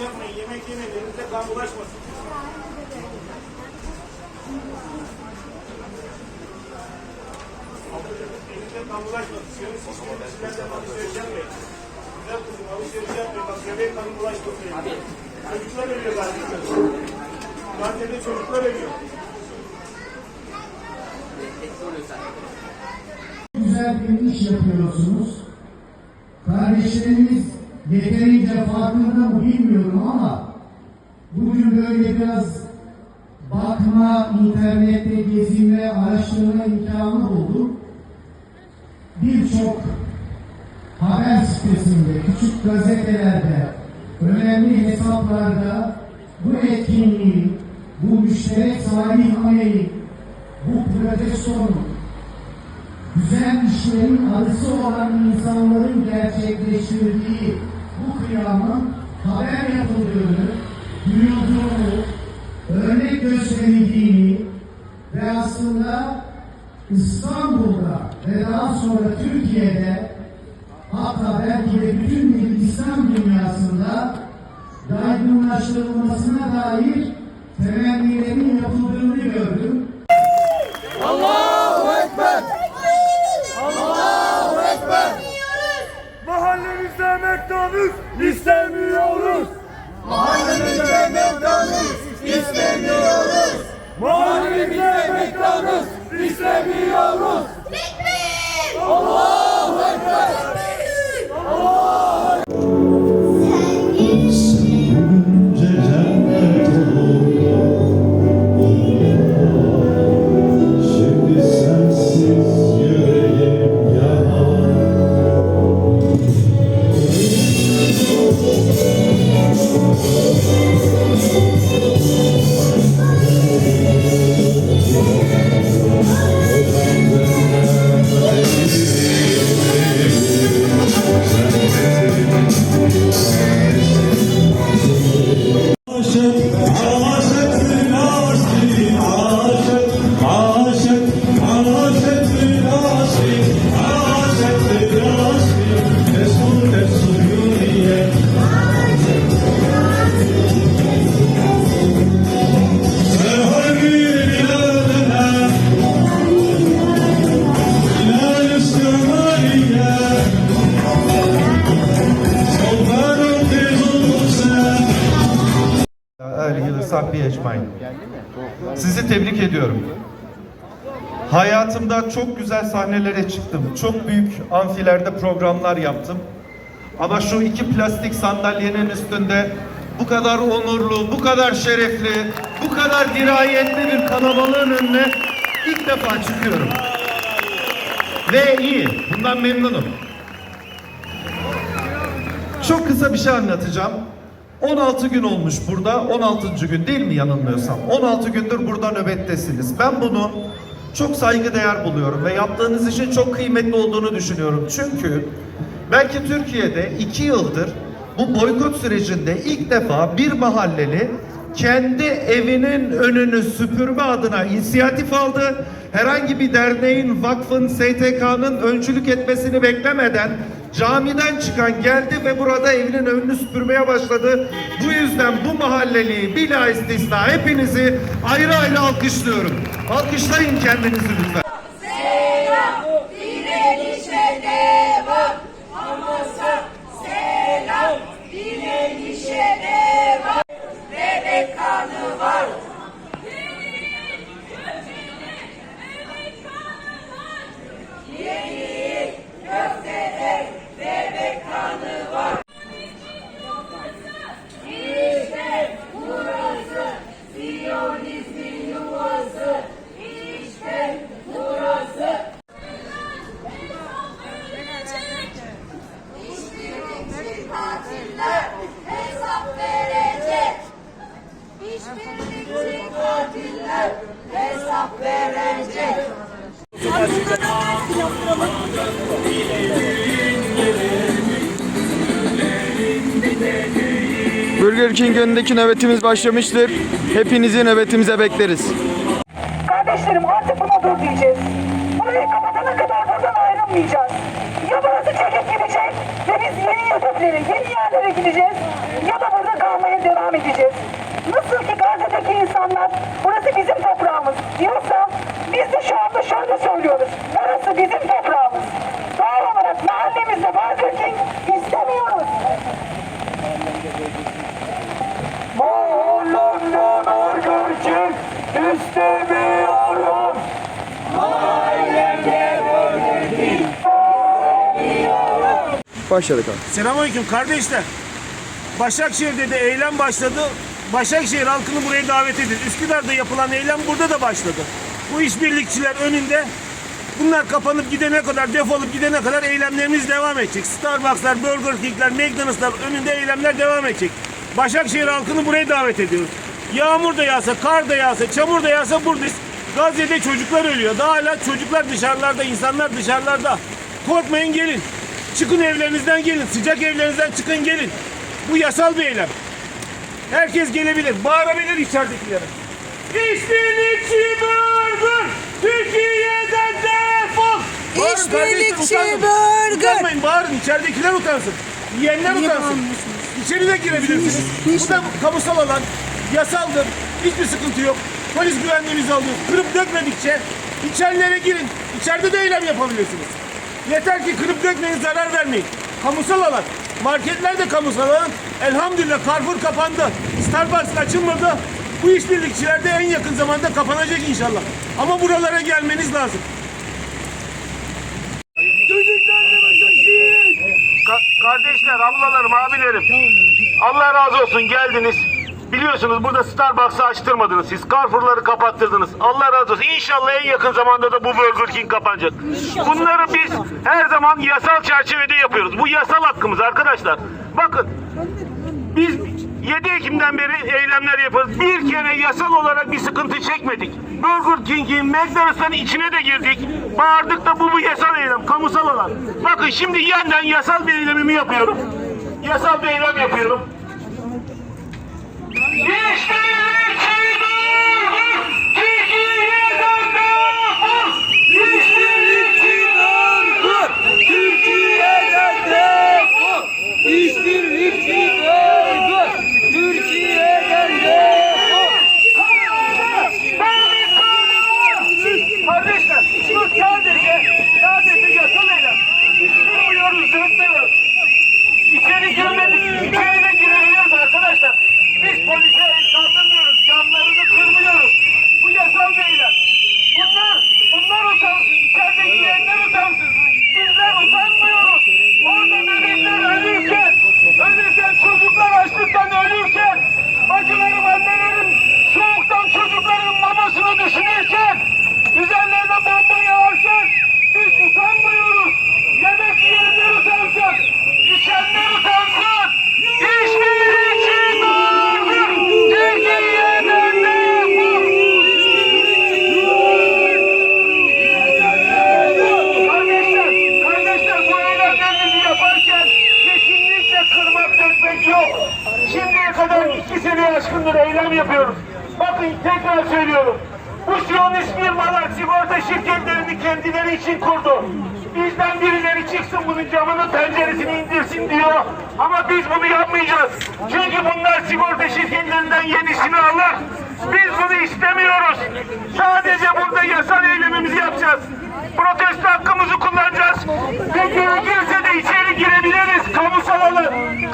Alışveriş yapmayın, yemek yemeyin, elinize kan bulaşmasın. Elinize kan bulaşmasın. Şişlerin içinden alışveriş yapmayın. Güzel kızım alışveriş yapmayın. Bak bebeğin kanı bulaşmasın. Abi. Çocuklar ölüyor Gazi'de. Gazi'de çocuklar ölüyor. güzel bir iş yapıyorsunuz. Kardeşlerimiz yeterince farkında mı bilmiyorum ama bugün böyle biraz bakma, internette gezinme, araştırma imkanı buldum. Birçok haber sitesinde, küçük gazetelerde, önemli hesaplarda bu etkinliği, bu müşterek salih bu protestonun güzel işlerin arısı olan insanların gerçekleştirdiği bu kıyamın haber yapıldığını, duyulduğunu, örnek gösterildiğini ve aslında İstanbul'da ve daha sonra Türkiye'de hatta belki de bütün bir İslam dünyasında yaygınlaştırılmasına dair temennilerin yapıldığını gördüm. Ecmain. Sizi tebrik ediyorum. Hayatımda çok güzel sahnelere çıktım. Çok büyük amfilerde programlar yaptım. Ama şu iki plastik sandalyenin üstünde bu kadar onurlu, bu kadar şerefli, bu kadar dirayetli bir kalabalığın önüne ilk defa çıkıyorum. Ve iyi, bundan memnunum. Çok kısa bir şey anlatacağım. 16 gün olmuş burada. 16. gün değil mi yanılmıyorsam? 16 gündür burada nöbettesiniz. Ben bunu çok saygıdeğer buluyorum ve yaptığınız işin çok kıymetli olduğunu düşünüyorum. Çünkü belki Türkiye'de 2 yıldır bu boykot sürecinde ilk defa bir mahalleli kendi evinin önünü süpürme adına inisiyatif aldı. Herhangi bir derneğin, vakfın, STK'nın öncülük etmesini beklemeden camiden çıkan geldi ve burada evinin önünü süpürmeye başladı. Bu yüzden bu mahalleliyi bila istisna hepinizi ayrı ayrı alkışlıyorum. Alkışlayın kendinizi lütfen. Burger King önündeki nöbetimiz başlamıştır. Hepinizi nöbetimize bekleriz. Kardeşlerim artık buna dur diyeceğiz. Burayı kapatana kadar buradan ayrılmayacağız. Ya burası çekip gidecek ve biz yeni hedeflere, yeni yerlere gideceğiz ya da burada kalmaya devam edeceğiz. Nasıl ki Gazze'deki insanlar burası bizim toprağımız diyorsa biz de şu anda şöyle söylüyoruz. Burası bizim toprağımız. Doğal olarak mahallemizde Burger King istemiyoruz. Mahallemde Burger King istemiyorum. Başladık abi. Selamünaleyküm kardeşler. Başakşehir'de de eylem başladı. Başakşehir halkını buraya davet edin. Üsküdar'da yapılan eylem burada da başladı. Bu işbirlikçiler önünde bunlar kapanıp gidene kadar, defolup gidene kadar eylemlerimiz devam edecek. Starbucks'lar, Burger King'ler, McDonald'slar önünde eylemler devam edecek. Başakşehir halkını buraya davet ediyoruz. Yağmur da yağsa, kar da yağsa, çamur da yağsa buradayız. Gazze'de çocuklar ölüyor. Daha hala çocuklar dışarılarda, insanlar dışarılarda. Korkmayın gelin. Çıkın evlerinizden gelin. Sıcak evlerinizden çıkın gelin. Bu yasal bir eylem. Herkes gelebilir. Bağırabilir içeridekilere. İşbirlikçi burger! Türkiye'den defol! İşbirlikçi utanın. burger! Utanmayın bağırın. İçeridekiler utansın. Yiyenler utansın. İçeri de girebilirsiniz. Bu da kamusal alan. Yasaldır. Hiçbir sıkıntı yok. Polis güvenliğimizi alıyor. Kırıp dökmedikçe içerilere girin. İçeride de eylem yapabilirsiniz. Yeter ki kırıp dökmeyin, zarar vermeyin. Kamusal alan. Marketler de kamusal alan. Elhamdülillah Carrefour kapandı. Starbucks açılmadı. Bu işbirlikçiler de en yakın zamanda kapanacak inşallah. Ama buralara gelmeniz lazım. Ka- kardeşler, ablalarım, abilerim. Allah razı olsun geldiniz. Biliyorsunuz burada Starbucks'ı açtırmadınız siz. Carrefour'ları kapattırdınız. Allah razı olsun. İnşallah en yakın zamanda da bu Burger King kapanacak. Bunları biz her zaman yasal çerçevede yapıyoruz. Bu yasal hakkımız arkadaşlar. Bakın biz 7 Ekim'den beri eylemler yapıyoruz. Bir kere yasal olarak bir sıkıntı çekmedik. Burger King'in, McDonald's'ın içine de girdik. Bağırdık da bu bu yasal eylem, kamusal alan. Bakın şimdi yeniden yasal bir eylemimi yapıyorum. Yasal bir eylem yapıyorum. İşbirlikçi Burger, Türkiye'den defol! İşbirlikçi Burger, Türkiye'den defol! İşbirlikçi burger! Türkiye'den defol! Kardeşler, bu sadece, sadece yasal eylem. İstemiyoruz, dürtmüyoruz. İçeri girmedik, içeri de girebiliyoruz arkadaşlar. Biz polise el kaldırmıyoruz, camlarını kırmıyoruz. Bu yasal bir eylem. Bunlar, bunlar utansın, içeride girenler utansın. Bizler utanmıyoruz. Orada bebekler ölürken, ölürken çocuklar açlıktan ölürken, bacılarım, annelerim soğuktan çocukların mamasını düşünürken, üzerlerine bomba yağarken biz utanmıyoruz. Yemek yiyenler utansın, içenler utansın. İşbirlikçi vardır, Türkiye'den defol. Kardeşler, kardeşler bu eylemlerinizi yaparken kesinlikle kırmak dökmek yok. Şimdiye kadar iki sene aşkındır eylem yapıyoruz. Bakın tekrar söylüyorum. Bu Siyonist firmalar sigorta şirketlerini kendileri için kurdu. Bizden birileri çıksın bunun camını penceresini indirsin diyor. Ama biz bunu yapmayacağız. Çünkü bunlar sigorta şirketlerinden yenisini alır. Biz bunu istemiyoruz. Sadece burada yasal eylemimizi yapacağız. Protesto hakkımızı kullanacağız. Ve gerekirse de içeri girebiliriz. Kamusal alan.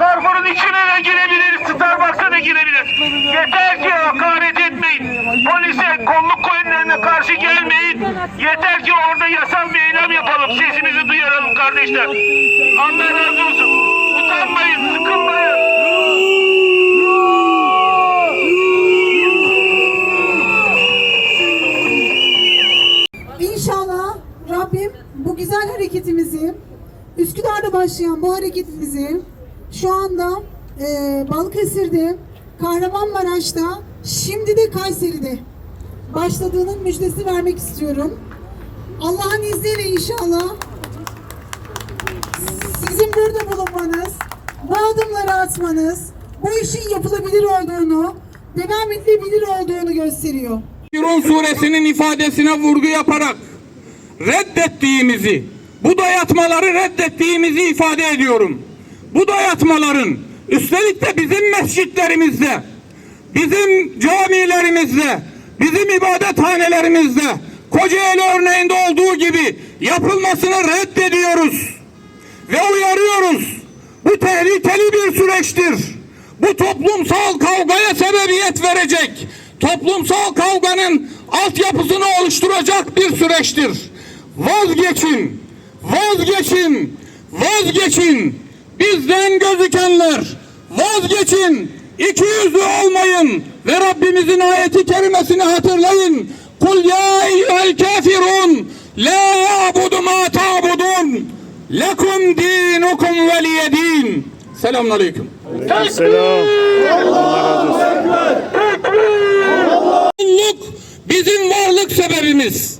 Carrefour'un içine de girebiliriz. Starbucks'a da girebiliriz. Yeter ki hakaret etmeyin. Polise, kolluk kuvvetlerine karşı gelmeyin. Yeter ki orada yasal bir eylem yapalım. Sesimizi duyuralım kardeşler. Allah razı olsun. Utanmayın, sıkılmayın. İnşallah Rabbim bu güzel hareketimizi, Üsküdar'da başlayan bu hareketimizi şu anda e, Balıkesir'de, Kahramanmaraş'ta, şimdi de Kayseri'de başladığının müjdesi vermek istiyorum. Allah'ın izniyle inşallah sizin burada bulunmanız, bu adımları atmanız, bu işin yapılabilir olduğunu, devam edilebilir olduğunu gösteriyor. Firun suresinin ifadesine vurgu yaparak reddettiğimizi, bu dayatmaları reddettiğimizi ifade ediyorum. Bu dayatmaların üstelik de bizim mescitlerimizde, bizim camilerimizde, bizim ibadethanelerimizde, Kocaeli örneğinde olduğu gibi yapılmasını reddediyoruz ve uyarıyoruz. Bu tehlikeli bir süreçtir. Bu toplumsal kavgaya sebebiyet verecek, toplumsal kavganın altyapısını oluşturacak bir süreçtir. Vazgeçin, vazgeçin, vazgeçin. Bizden gözükenler, vazgeçin. İki yüzlü olmayın ve Rabbimizin ayeti kerimesini hatırlayın. Kul ya eyyuhel kafirun la a'budu ma ta'budun lekum dinukum veliyedin. Selamun aleyküm. Kulluk bizim varlık sebebimiz.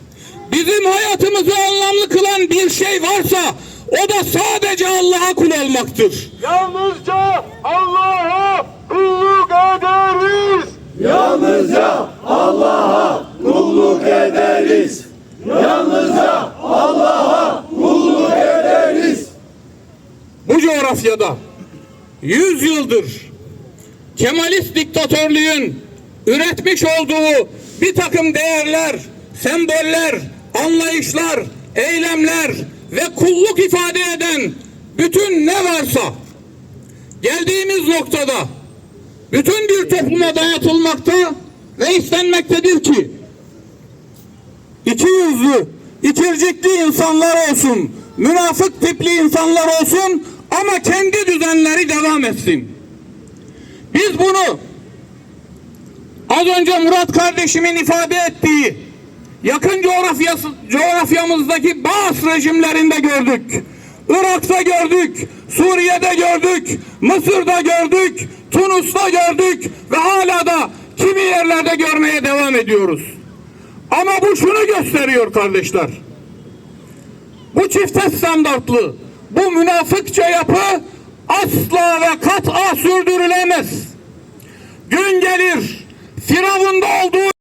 Bizim hayatımızı anlamlı kılan bir şey varsa o da sadece Allah'a kul olmaktır. Yalnızca Allah'a kulluk ederiz. Bu coğrafyada 100 yıldır Kemalist diktatörlüğün üretmiş olduğu bir takım değerler, semboller, anlayışlar, eylemler ve kulluk ifade eden bütün ne varsa geldiğimiz noktada bütün bir topluma dayatılmakta ve istenmektedir ki iki yüzlü, ikircikli insanlar olsun, münafık tipli insanlar olsun ama kendi düzenleri devam etsin. Biz bunu az önce Murat kardeşimin ifade ettiği yakın coğrafyası, coğrafyamızdaki bazı rejimlerinde gördük. Irak'ta gördük, Suriye'de gördük, Mısır'da gördük, Tunus'ta gördük ve hala da kimi yerlerde görmeye devam ediyoruz. Ama bu şunu gösteriyor kardeşler. Bu çifte standartlı, bu münafıkça yapı asla ve kat'a sürdürülemez. Gün gelir, Firavun'da olduğu